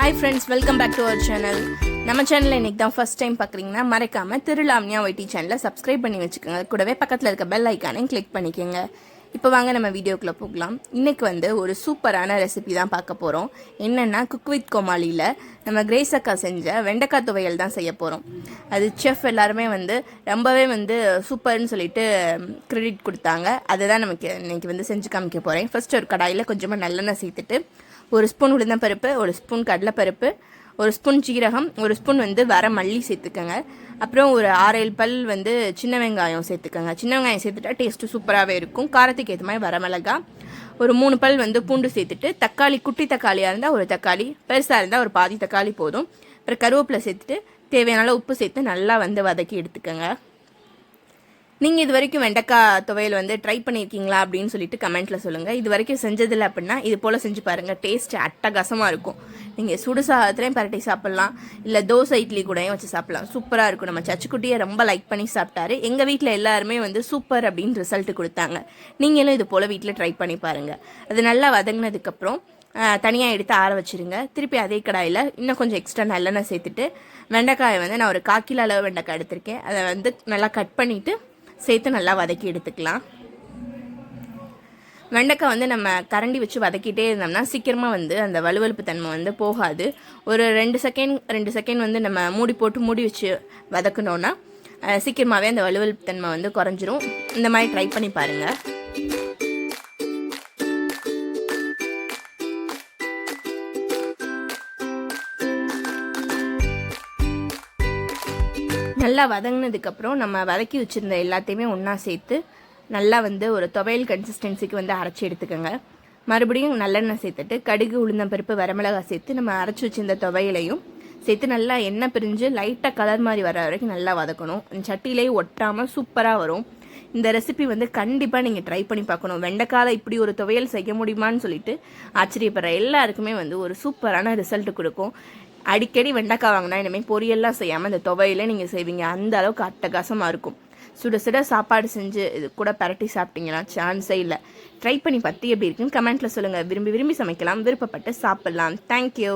Hi friends welcome back to our channel நம்ம சேனலில் இன்றைக்கி தான் ஃபஸ்ட் டைம் பார்க்குறீங்கன்னா மறக்காமல் திருலாம்னியா ஒய்டி சேனலை சப்ஸ்கிரைப் பண்ணி வச்சுக்கோங்க. கூடவே பக்கத்தில் இருக்க பெல் ஐக்கானையும் கிளிக் பண்ணிக்கோங்க. இப்போ வாங்க நம்ம வீடியோக்குள்ளே போகலாம். இன்றைக்கி வந்து ஒரு சூப்பரான ரெசிபி தான் பார்க்க போகிறோம் என்னென்னா குக் வித் கோமாளியில் நம்ம கிரேஸ் அக்கா செஞ்ச வெண்டைக்காய் துவையல் தான் செய்ய போகிறோம் அது செஃப் எல்லாருமே வந்து ரொம்பவே வந்து சூப்பர்னு சொல்லிட்டு க்ரெடிட் கொடுத்தாங்க. அதை தான் நமக்கு இன்றைக்கி வந்து செஞ்சு காமிக்க போகிறேன் ஃபஸ்ட்டு ஒரு கடாயில் கொஞ்சமாக நல்லெண்ணெய் சேர்த்துட்டு ஒரு ஸ்பூன் உளுந்தம்பருப்பு ஒரு ஸ்பூன் கடலைப்பருப்பு ஒரு ஸ்பூன் ஜீரகம் ஒரு ஸ்பூன் வந்து வர மல்லி சேர்த்துக்கோங்க. அப்புறம் ஒரு ஆறேழு பல் வந்து சின்ன வெங்காயம் சேர்த்துக்கோங்க. சின்ன வெங்காயம் சேர்த்துட்டா டேஸ்ட்டு சூப்பராகவே இருக்கும். காரத்துக்கு ஏற்ற மாதிரி வரமிளகா. ஒரு மூணு பல் வந்து பூண்டு சேர்த்துட்டு தக்காளி குட்டி தக்காளியாக இருந்தால் ஒரு தக்காளி பெருசாக இருந்தால் ஒரு பாதி தக்காளி போதும். அப்புறம் கருவேப்பிலை சேர்த்துட்டு தேவையான உப்பு சேர்த்து நல்லா வந்து வதக்கி எடுத்துக்கோங்க. நீங்கள் இது வரைக்கும் வெண்டைக்காய் துவையல் வந்து ட்ரை பண்ணியிருக்கீங்களா அப்படின்னு சொல்லிட்டு கமெண்ட்டில் சொல்லுங்கள் இது வரைக்கும் செஞ்சதில்லை அப்படின்னா இது போல் செஞ்சு பாருங்கள் டேஸ்ட் அட்டகாசமாக இருக்கும். நீங்கள் சுடு சாதத்துலேயும் பரட்டி சாப்பிட்லாம். இல்லை தோசை இட்லி கூடயும் வச்சு சாப்பிட்லாம். சூப்பராக இருக்கும். நம்ம சச்சுக்குட்டியை ரொம்ப லைக் பண்ணி சாப்பிட்டாரு. எங்கள் வீட்டில் எல்லாருமே வந்து சூப்பர் அப்படின்னு ரிசல்ட் கொடுத்தாங்க. நீங்களும் இது போல் வீட்டில் ட்ரை பண்ணி பாருங்கள் அது நல்லா வதங்கினதுக்கப்புறம் தனியாக எடுத்து ஆற வச்சுருங்க. திருப்பி அதே கடாயில் இன்னும் கொஞ்சம் எக்ஸ்ட்ரா நல்லெண்ணெய் சேர்த்துட்டு வெண்டைக்காயை வந்து நான் ஒரு காக்கில அளவு வெண்டைக்காய் எடுத்திருக்கேன். அதை வந்து நல்லா கட் பண்ணிவிட்டு சேர்த்து நல்லா வதக்கி எடுத்துக்கலாம். வெண்டைக்காய் வந்து நம்ம கரண்டி வச்சு வதக்கிட்டே இருந்தோம்னா சீக்கிரமாக வந்து அந்த வலுவலுப்பு தன்மை வந்து போகாது. ஒரு ரெண்டு செகண்ட் ரெண்டு செகண்ட் வந்து நம்ம மூடி போட்டு மூடி வச்சு வதக்கணுன்னா சீக்கிரமாகவே அந்த வலுவலுப்பு தன்மை வந்து குறைஞ்சிரும். இந்த மாதிரி ட்ரை பண்ணி பாருங்கள் நல்லா வதங்கினதுக்கப்புறம் நம்ம வதக்கி வச்சுருந்த எல்லாத்தையுமே ஒன்றா சேர்த்து நல்லா வந்து ஒரு துவையல் கன்சிஸ்டன்சிக்கு வந்து அரைச்சி எடுத்துக்கோங்க. மறுபடியும் நல்லெண்ணெய் சேர்த்துட்டு கடுகு உளுந்தம்பருப்பு வரமிளகாய் சேர்த்து நம்ம அரைச்சி வச்சிருந்த துவையலையும் சேர்த்து நல்லா எண்ணெய் பிரிஞ்சு லைட்டாக கலர் மாதிரி வர வரைக்கும் நல்லா வதக்கணும். சட்டியிலேயே ஒட்டாமல் சூப்பராக வரும். இந்த ரெசிபி வந்து கண்டிப்பாக நீங்கள் ட்ரை பண்ணி பார்க்கணும். வெண்டைக்கால இப்படி ஒரு துவையல் செய்ய முடியுமான்னு சொல்லிட்டு ஆச்சரியப்படுற எல்லாருக்குமே வந்து ஒரு சூப்பரான ரிசல்ட் கொடுக்கும். அடிக்கடி வெண்டைக்காய் வாங்கினா இனிமேல் பொரியல்லாம் செய்யாமல் இந்த துவையில நீங்கள் செய்வீங்க. அந்த அளவுக்கு அட்டகாசமாக இருக்கும். சுட சுட சாப்பாடு செஞ்சு இது கூட பரட்டி சாப்பிட்டீங்கன்னா சான்ஸே இல்லை. ட்ரை பண்ணி பற்றி எப்படி இருக்குன்னு கமெண்ட்டில் சொல்லுங்கள் விரும்பி விரும்பி சமைக்கலாம். விருப்பப்பட்டு சாப்பிட்லாம். தேங்க்யூ